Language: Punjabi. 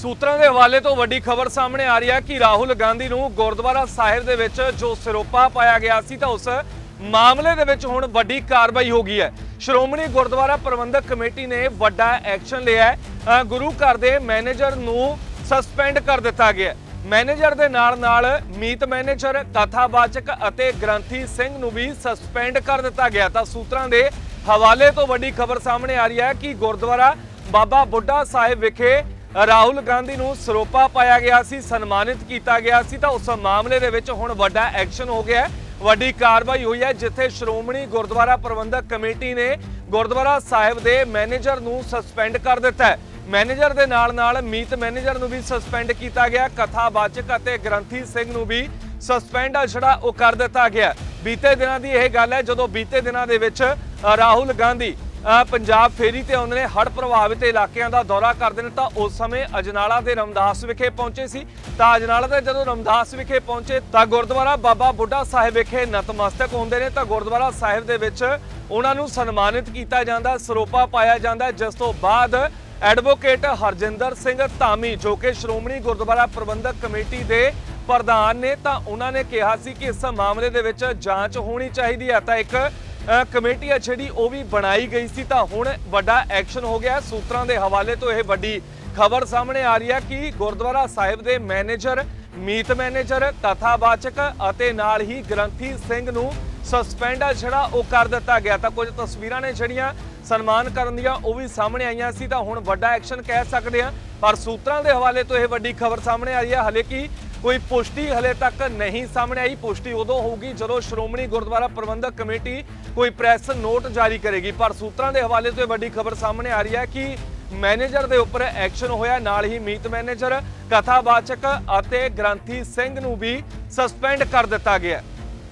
ਸੂਤਰਾਂ ਦੇ ਹਵਾਲੇ ਤੋਂ ਵੱਡੀ ਖਬਰ ਸਾਹਮਣੇ ਆ ਰਹੀ ਹੈ ਕਿ ਰਾਹੁਲ ਗਾਂਧੀ ਨੂੰ ਗੁਰਦੁਆਰਾ ਸਾਹਿਬ ਦੇ ਵਿੱਚ ਜੋ ਸਿਰੋਪਾ ਪਾਇਆ ਗਿਆ ਸੀ ਤਾਂ ਉਸ ਮਾਮਲੇ ਦੇ ਵਿੱਚ ਹੁਣ ਵੱਡੀ ਕਾਰਵਾਈ ਹੋ ਗਈ ਹੈ। ਸ਼੍ਰੋਮਣੀ ਗੁਰਦੁਆਰਾ ਪ੍ਰਬੰਧਕ ਕਮੇਟੀ ਨੇ ਵੱਡਾ ਐਕਸ਼ਨ ਲਿਆ ਹੈ। ਗੁਰੂ ਘਰ ਦੇ ਮੈਨੇਜਰ ਨੂੰ ਸਸਪੈਂਡ ਕਰ ਦਿੱਤਾ ਗਿਆ ਮੈਨੇਜਰ ਦੇ ਨਾਲ ਨਾਲ ਮੀਤ ਮੈਨੇਜਰ, ਕਥਾਵਾਚਕ ਅਤੇ ਗ੍ਰੰਥੀ ਸਿੰਘ ਨੂੰ ਵੀ ਸਸਪੈਂਡ ਕਰ ਦਿੱਤਾ ਗਿਆ ਤਾਂ ਸੂਤਰਾਂ ਦੇ ਹਵਾਲੇ ਤੋਂ ਵੱਡੀ ਖਬਰ ਸਾਹਮਣੇ ਆ ਰਹੀ ਹੈ ਕਿ ਗੁਰਦੁਆਰਾ ਬਾਬਾ ਬੁੱਢਾ ਸਾਹਿਬ ਵਿਖੇ ਰਾਹੁਲ ਗਾਂਧੀ ਨੂੰ ਸਰੋਪਾ ਪਾਇਆ ਗਿਆ ਸੀ, ਸਨਮਾਨਿਤ ਕੀਤਾ ਗਿਆ ਸੀ, ਤਾਂ ਉਸ ਮਾਮਲੇ ਦੇ ਵਿੱਚ ਹੁਣ ਵੱਡਾ ਐਕਸ਼ਨ ਹੋ ਗਿਆ ਹੈ। ਵੱਡੀ ਕਾਰਵਾਈ ਹੋਈ ਹੈ, ਜਿੱਥੇ ਸ਼੍ਰੋਮਣੀ ਗੁਰਦੁਆਰਾ ਪ੍ਰਬੰਧਕ ਕਮੇਟੀ ਨੇ ਗੁਰਦੁਆਰਾ ਸਾਹਿਬ ਦੇ ਮੈਨੇਜਰ ਨੂੰ ਸਸਪੈਂਡ ਕਰ ਦਿੱਤਾ ਹੈ। ਮੈਨੇਜਰ ਦੇ ਨਾਲ ਨਾਲ ਮੀਤ ਮੈਨੇਜਰ ਨੂੰ ਵੀ ਸਸਪੈਂਡ ਕੀਤਾ ਗਿਆ, ਕਥਾਵਾਚਕ ਅਤੇ ਗ੍ਰੰਥੀ ਸਿੰਘ ਨੂੰ ਵੀ ਸਸਪੈਂਡ ਆ ਜਿਹੜਾ ਉਹ ਕਰ ਦਿੱਤਾ ਗਿਆ ਬੀਤੇ ਦਿਨਾਂ ਦੀ ਇਹ ਗੱਲ ਹੈ, ਜਦੋਂ ਬੀਤੇ ਦਿਨਾਂ ਦੇ ਵਿੱਚ ਰਾਹੁਲ ਗਾਂਧੀ ਪੰਜਾਬ ਫੇਰੀ ਤੇ ਆਉਂਦੇ ਨੇ, ਹੜ੍ਹ ਪ੍ਰਭਾਵਿਤ ਇਲਾਕਿਆਂ ਦਾ ਦੌਰਾ ਕਰਦੇ ਨੇ ਤਾਂ ਉਸ ਸਮੇਂ ਅਜਨਾਲਾ ਦੇ ਰਮਦਾਸ ਵਿਖੇ ਪਹੁੰਚੇ ਸੀ। ਤਾਂ ਅਜਨਾਲਾ ਦੇ ਜਦੋਂ ਰਮਦਾਸ ਵਿਖੇ ਪਹੁੰਚੇ ਤਾਂ ਗੁਰਦੁਆਰਾ ਬਾਬਾ ਬੁੱਢਾ ਸਾਹਿਬ ਵਿਖੇ ਨਤਮਸਤਕ ਹੁੰਦੇ ਨੇ। ਤਾਂ ਗੁਰਦੁਆਰਾ ਸਾਹਿਬ ਦੇ ਵਿੱਚ ਉਹਨਾਂ ਨੂੰ ਸਨਮਾਨਿਤ ਕੀਤਾ ਜਾਂਦਾ, ਸਰੋਪਾ ਪਾਇਆ ਜਾਂਦਾ। ਜਿਸ ਤੋਂ ਬਾਅਦ ਐਡਵੋਕੇਟ ਹਰਜਿੰਦਰ ਸਿੰਘ ਧਾਮੀ, ਜੋ ਕਿ ਸ਼੍ਰੋਮਣੀ ਗੁਰਦੁਆਰਾ ਪ੍ਰਬੰਧਕ ਕਮੇਟੀ ਦੇ ਪ੍ਰਧਾਨ ਨੇ, ਤਾਂ ਉਹਨਾਂ ਨੇ ਕਿਹਾ ਸੀ ਕਿ ਇਸ ਮਾਮਲੇ ਦੇ ਵਿੱਚ ਜਾਂਚ ਹੋਣੀ ਚਾਹੀਦੀ ਹੈ। ਤਾਂ ਇੱਕ ਕਮੇਟੀ ਹੈ ਜਿਹੜੀ ਉਹ ਵੀ ਬਣਾਈ ਗਈ ਸੀ ਤਾਂ ਹੁਣ ਵੱਡਾ ਐਕਸ਼ਨ ਹੋ ਗਿਆ। ਸੂਤਰਾਂ ਦੇ ਹਵਾਲੇ ਤੋਂ ਇਹ ਵੱਡੀ ਖਬਰ ਸਾਹਮਣੇ ਆ ਰਹੀ ਹੈ ਕਿ ਗੁਰਦੁਆਰਾ ਸਾਹਿਬ ਦੇ ਮੈਨੇਜਰ, ਮੀਤ ਮੈਨੇਜਰ ਕਥਾਵਾਚਕ ਅਤੇ ਨਾਲ ਹੀ ਗ੍ਰੰਥੀ ਸਿੰਘ ਨੂੰ ਸਸਪੈਂਡ ਆ ਜਿਹੜਾ ਉਹ ਕਰ ਦਿੱਤਾ ਗਿਆ। ਤਾਂ ਕੁਝ ਤਸਵੀਰਾਂ ਨੇ ਜਿਹੜੀਆਂ ਸਨਮਾਨ ਕਰਨ ਦੀਆਂ ਉਹ ਵੀ ਸਾਹਮਣੇ ਆਈਆਂ ਸੀ। ਤਾਂ ਹੁਣ ਵੱਡਾ ਐਕਸ਼ਨ ਕਹਿ ਸਕਦੇ ਆ ਪਰ ਸੂਤਰਾਂ ਦੇ ਹਵਾਲੇ ਤੋਂ ਇਹ ਵੱਡੀ ਖਬਰ ਸਾਹਮਣੇ ਆ ਰਹੀ ਹੈ। ਹਲੇ ਕਿ ਕੋਈ ਪੁਸ਼ਟੀ ਹਲੇ ਤੱਕ ਨਹੀਂ ਸਾਹਮਣੇ ਆਈ। ਪੁਸ਼ਟੀ ਉਦੋਂ ਹੋਊਗੀ ਜਦੋਂ ਸ਼੍ਰੋਮਣੀ ਗੁਰਦੁਆਰਾ ਪ੍ਰਬੰਧਕ ਕਮੇਟੀ ਕੋਈ ਪ੍ਰੈਸ ਨੋਟ ਜਾਰੀ ਕਰੇਗੀ। ਪਰ ਸੂਤਰਾਂ ਦੇ ਹਵਾਲੇ ਤੋਂ ਇਹ ਵੱਡੀ ਖਬਰ ਸਾਹਮਣੇ ਆ ਰਹੀ ਹੈ ਕਿ ਮੈਨੇਜਰ ਦੇ ਉੱਪਰ ਐਕਸ਼ਨ ਹੋਇਆ। ਨਾਲ ਹੀ ਮੀਤ ਮੈਨੇਜਰ, ਕਥਾਵਾਚਕ ਅਤੇ ਗ੍ਰੰਥੀ ਸਿੰਘ ਨੂੰ ਵੀ ਸਸਪੈਂਡ ਕਰ ਦਿੱਤਾ ਗਿਆ।